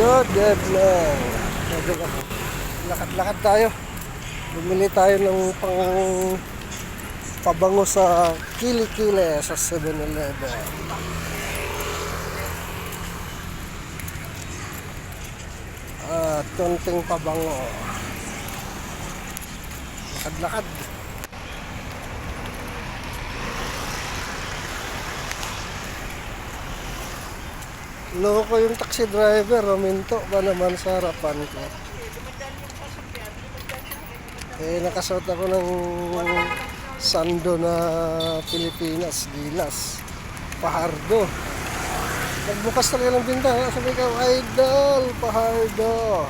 Good. Medyo ka- Lakad-lakad tayo. Bumili tayo ng pang pabango sa Kili-Kili sa 7-Eleven. At konting pabango. Lakad-lakad. Loko yung taxi driver, Rominto ba naman sa harapan ko? Eh, nakasuot ako ng sando na Pilipinas, Gilas, Pahardo. Nagbukas talaga ng bintana, sabi ko, Idol, Pahardo.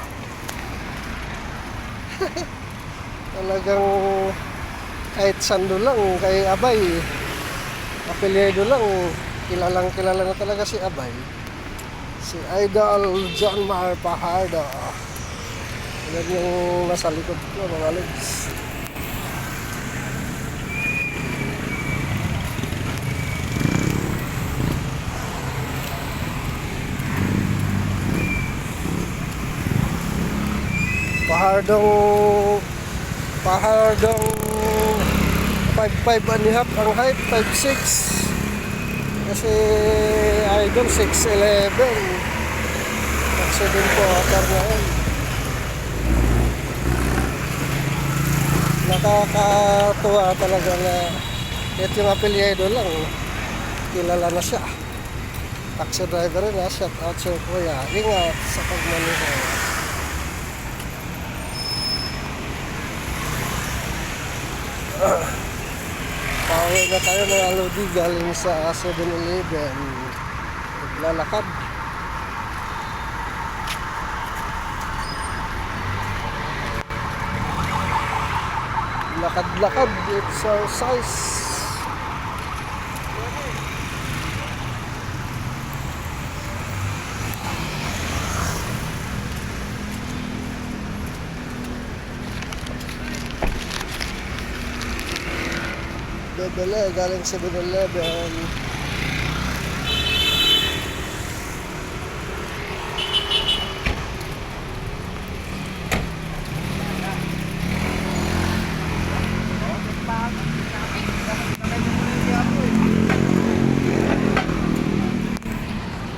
Talagang kahit sando lang, kay Abay, apelyido lang, kilalang kilala na talaga si Abay. Si Idol John Mar Pahardo. Yan yung nasa likod ko, mga lods. Pahardong Pahardong 5'5 and a half ang height, 5'6 kasi idol 6'11 kasi din po atar na yun nakakatuwa talaga na ito yung apelyido lang kilala na siya. Taxi driver ha shout out sa kuya ingat sa pagmaneho na tayo ng Alodi galing sa 7-Eleven. Naglalakad. Lakad-lakad, exercise. Bebele, galing 7-Eleven.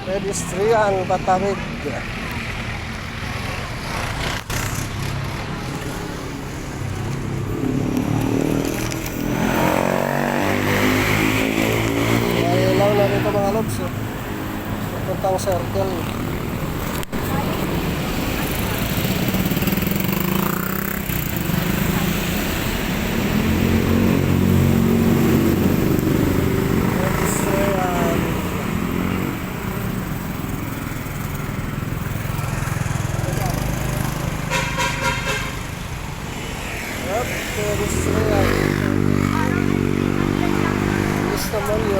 Pedestrian, patawid. May ilaw na lods. Oh. Puntang circle. Pedestrian. Yup, pedestrian. Yes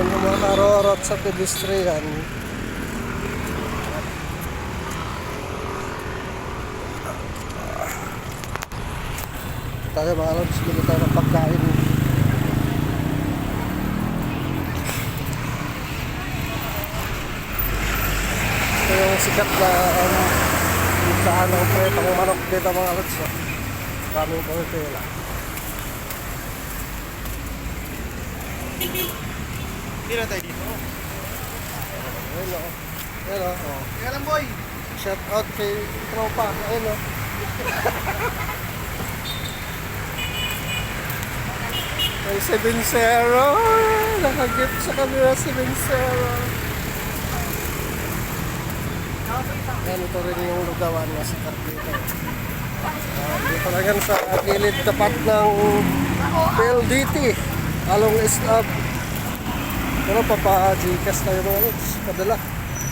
yun, yung mga karorot sa pedestrian. Tayo mga lods, bili tayo ng pagkain. Ito yung sikat na um, tindahan ng pretong manok dito mga lods. Oh. Maraming pumipila. Hindi na tayo dito. Ayun o. Ayun o. Oh. Kaya lang boy. Shout out kay tropa. Ayun o. May 7-0. Nakagift sa kanila 7-0. Yan, ito rin yung lugawan na sikat dito. Uh, dito lang yan sa gilid tapat ng PLDT. Along is up. Pero papa-Gcash tayo mga lods. Padala.